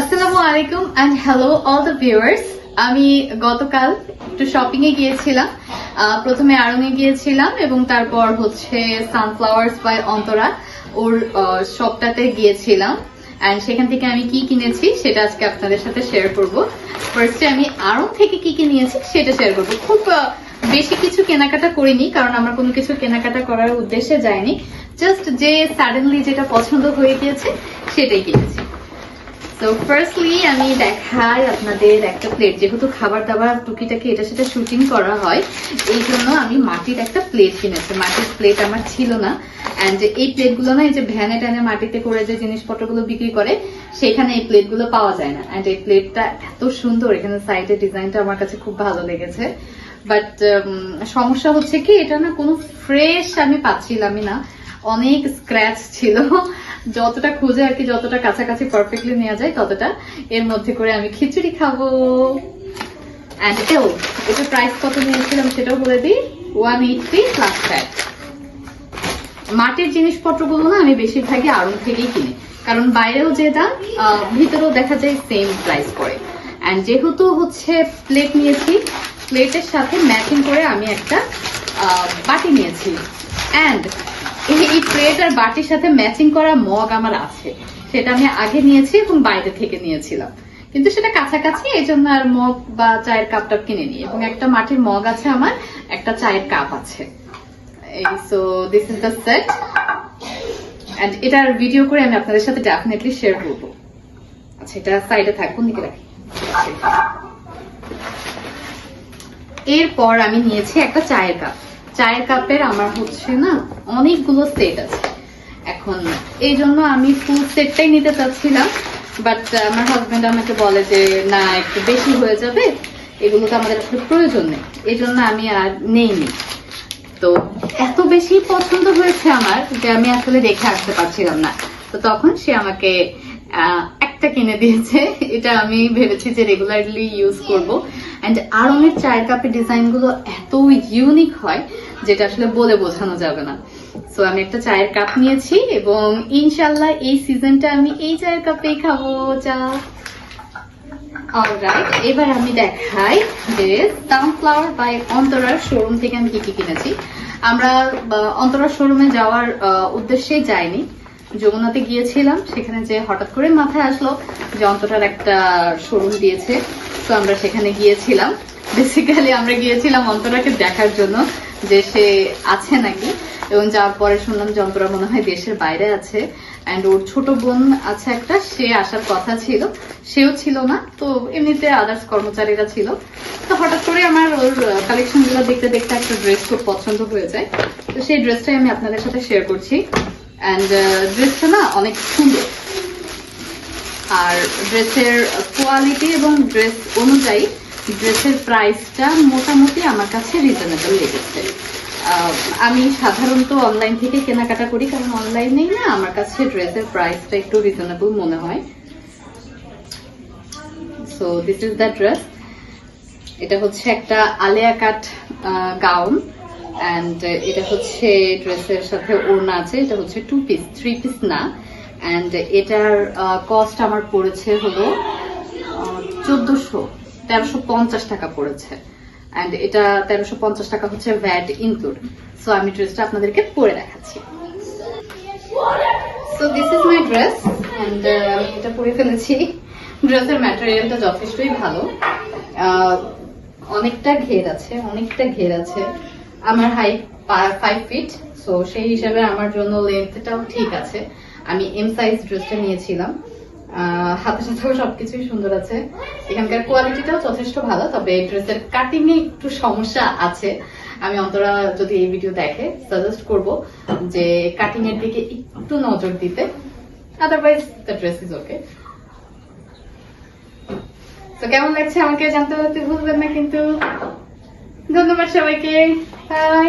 আসসালামু আলাইকুম and hello all the viewers আমি গতকাল একটু শপিং এ গিয়েছিলাম। প্রথমে আড়ং এ গিয়েছিলাম এবং তারপর হচ্ছে সানফ্লাওয়ার্স বাই অন্তরা ওর শপটাতে গিয়েছিলাম। অ্যান্ড সেখান থেকে আমি কি কিনেছি সেটা আজকে আপনাদের সাথে শেয়ার করব। ফার্স্টে আমি আড়ং থেকে কি কি নিয়েছি সেটা শেয়ার করব। খুব বেশি কিছু কেনাকাটা করিনি, কারণ আমার কোনো কিছু কেনাকাটা করার উদ্দেশ্যে যায়নি জাস্ট যে সাডেনলি যেটা পছন্দ হয়ে গিয়েছে সেটাই কিনেছি। তো ফার্স্টলি আমি দেখাই আপনাদের একটা প্লেট যেহেতু খাবার দাবার টুকিটাকি এটা সেটা শুটিং করা হয়, এই জন্য আমি মাটির একটা প্লেট কিনেছি। মাটির প্লেট আমার ছিল না। অ্যান্ড এই প্লেটগুলো না, এই যে ভ্যানে ট্যানে মাটিতে করে যে জিনিসপত্রগুলো বিক্রি করে, সেখানে এই প্লেটগুলো পাওয়া যায় না। অ্যান্ড এই প্লেটটা এত সুন্দর, এখানে সাইডের ডিজাইনটা আমার কাছে খুব ভালো লেগেছে। বাট সমস্যা হচ্ছে কি, এটা না কোনো ফ্রেশ আমি পাচ্ছিলামই না। অনেক স্ক্র্যাচ ছিল। যতটা খুঁজে আর কি, যতটা কাছাকাছি পারফেক্টলি নেওয়া যায়, ততটা এর মধ্যে করে আমি খিচুড়ি খাব। অ্যান্ড এটা প্রাইস কত নিয়েছিলাম সেটাও বলে দিই ওয়ান এইটটি প্লাস ফ্যাট মাটির জিনিসপত্রগুলো না, আমি বেশিরভাগই আড়ং থেকেই কিনি। কারণ বাইরেও যে দাম ভিতরেও দেখা যায় সেম প্রাইস পড়ে। অ্যান্ড যেহেতু হচ্ছে প্লেট নিয়েছি প্লেটের সাথে ম্যাচিং করে আমি একটা বাটি নিয়েছি। অ্যান্ড এই প্লেট আর বাটির সাথে ম্যাচিং করা মগ আমার আছে। সেটা আমি আগে নিয়েছি এবং বাইরে থেকে নিয়েছিলাম। কিন্তু সেটা কাছাকাছি, এই জন্য আর মগ বা চায়ের কাপ টাপ কিনে নিই। এবং একটা মাটির মগ আছে আমার, একটা চায়ের কাপ আছে। সো দিস এটার ভিডিও করে আমি আপনাদের সাথে ডেফিনেটলি শেয়ার করব। আচ্ছা এটা সাইডে থাক কোন দিকে রাখি। এরপর আমি নিয়েছি একটা চায়ের কাপ চায়ের কাপের আমার হচ্ছে না অনেকগুলো সেট আছে। এখন এই জন্য আমি ফুল সেটটাই নিতে চাচ্ছিলাম বাট আমার হাজবেন্ড আমাকে বলে যে, না, একটু বেশি হয়ে যাবে, এগুলো তো আমাদের আসলে প্রয়োজন নেই। এই জন্য আমি আর নেইনি। তো এত বেশি পছন্দ হয়েছে আমার যে আমি আসলে রেখে আসতে পারছিলাম না। তো তখন সে আমাকে একটা কিনে দিয়েছে। এটা আমি ভেবেছি যে রেগুলারলি ইউজ করব। অ্যান্ড আরঙের চায়ের কাপের ডিজাইনগুলো এত ইউনিক হয় যেটা আসলে বলে বোঝানো যাবে না। সো আমি একটা চায়ের কাপ নিয়েছি এবং ইনশাল্লাহ এই সিজনটা আমি এই চায়ের কাপেই খাব। চা এবার আমি দেখাই যে সানফ্লাওয়ার বাই অন্তরার শোরুম থেকে আমি কি কি কিনেছি। আমরা অন্তরার শোরুমে যাওয়ার উদ্দেশ্যে যাইনি। যমুনাতে গিয়েছিলাম, সেখানে যে হঠাৎ করে মাথায় আসলো যে অন্তরার একটা শোরুম দিয়েছে। তো আমরা সেখানে গিয়েছিলাম। বেসিক্যালি আমরা গিয়েছিলাম অন্তরাকে দেখার জন্য। সে আছে নাকি? এবং যাওয়ার পরে শুনলাম যে অন্তরা মনে হয় দেশের বাইরে আছে। অ্যান্ড ওর ছোট বোন আছে একটা, সে আসার কথা ছিল। সেও ছিল না, তো এমনিতে আদার্স কর্মচারীরা ছিল। তো হঠাৎ করে আমার ওর কালেকশনগুলো দেখতে দেখতে একটা ড্রেস খুব পছন্দ হয়ে যায়। তো সেই ড্রেসটাই আমি আপনাদের সাথে শেয়ার করছি। অ্যান্ড ড্রেসটা না অনেক সুন্দর। আর ড্রেসের কোয়ালিটি এবং ড্রেস অনুযায়ী ড্রেসের প্রাইসটা মোটামুটি আমার কাছে রিজনেবল লেগেছে আমি সাধারণত অনলাইন থেকে কেনাকাটা করি, কারণ অনলাইনেই না, আমার কাছে ড্রেসের প্রাইসটা একটু রিজনেবল মনে হয়। So this is the dress এটা হচ্ছে একটা আলিয়া কাট গাউন অ্যান্ড এটা হচ্ছে ড্রেসের সাথে ওড়না আছে, এটা হচ্ছে টু পিস থ্রি পিস না। অ্যান্ড এটার কস্ট আমার পড়েছে হলো চোদ্দশো। তেরোশো পঞ্চাশ টাকা পড়েছে। অ্যান্ড এটা তেরোশো পঞ্চাশ টাকা হচ্ছে ভ্যাট ইনক্লুড সো আমি ড্রেসটা আপনাদেরকে পরে দেখাচ্ছি। So this is my dress and আমি এটা পরে ফেলেছি। ড্রেসের ম্যাটেরিয়ালটা যথেষ্টই ভালো। অনেকটা ঘের আছে, অনেকটা ঘের আছে। আমার হাইট ফাইভ ফিট সো সেই হিসাবে আমার জন্য লেন্থটাও ঠিক আছে। আমি এম সাইজ ড্রেসটা নিয়েছিলাম। হাতে সাথেও সবকিছুই সুন্দর আছে। এখানকার কোয়ালিটিটাও যথেষ্ট ভালো, তবে ড্রেসের কাটিং এ একটু সমস্যা আছে। আমি অন্তরা যদি এই ভিডিও দেখে সাজেস্ট করব যে কাটিং এর দিকে একটু নজর দিতে। Otherwise the dress is okay তো কেমন লাগছে আমাকে জানতে পারতে ভুলবেন না কিন্তু। ধন্যবাদ সবাইকে। বাই